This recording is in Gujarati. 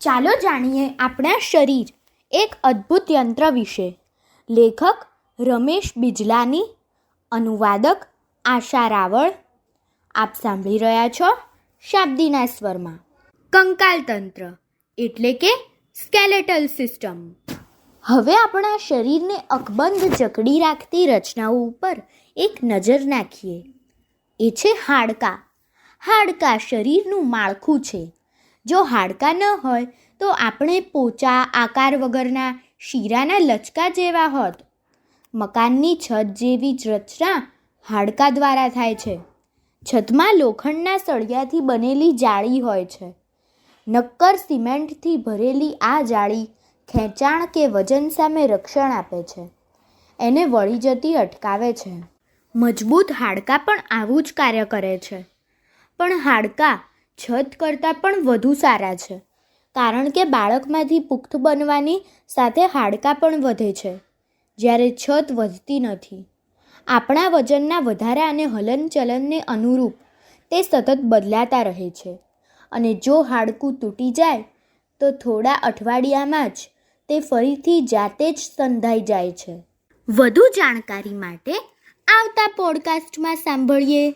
ચાલો જાણીએ આપણા શરીર. એક અદ્ભુત યંત્ર વિશે. લેખક રમેશ બિજલાની. અનુવાદક આશા રાવળ. આપ સાંભળી રહ્યા છો શાબ્દીના સ્વરમાં. કંકાલ તંત્ર એટલે કે સ્કેલેટલ સિસ્ટમ. હવે આપણા શરીરને અકબંધ જકડી રાખતી રચનાઓ ઉપર એક નજર નાખીએ. એ છે હાડકાં. હાડકાં શરીરનું માળખું છે. જો હાડકાં ન હોય, તો આપણે પોચા, આકાર વગરના શીરાના લચકા જેવા હોત. મકાનની છત જેવી જ રચના હાડકા દ્વારા થાય છે. છતમાં લોખંડના સળિયાથી બનેલી જાળી હોય છે. નક્કર સિમેન્ટથી ભરેલી આ જાળી ખેંચાણ કે વજન સામે રક્ષણ આપે છે. એને વળી જતી અટકાવે છે. મજબૂત હાડકાં પણ આવું જ કાર્ય કરે છે. પણ હાડકાં છત કરતાં પણ વધુ સારા છે. કારણ કે બાળકમાંથી પુખ્ત બનવાની સાથે હાડકાં પણ વધે છે. જ્યારે છત વધતી નથી. આપણા વજનના વધારા અને હલનચલનને અનુરૂપ તે સતત બદલાતા રહે છે. અને જો હાડકું તૂટી જાય, તો થોડા અઠવાડિયામાં જ તે ફરીથી જાતે જ સંધાઈ જાય છે. વધુ જાણકારી માટે આવતા પોડકાસ્ટમાં સાંભળીએ.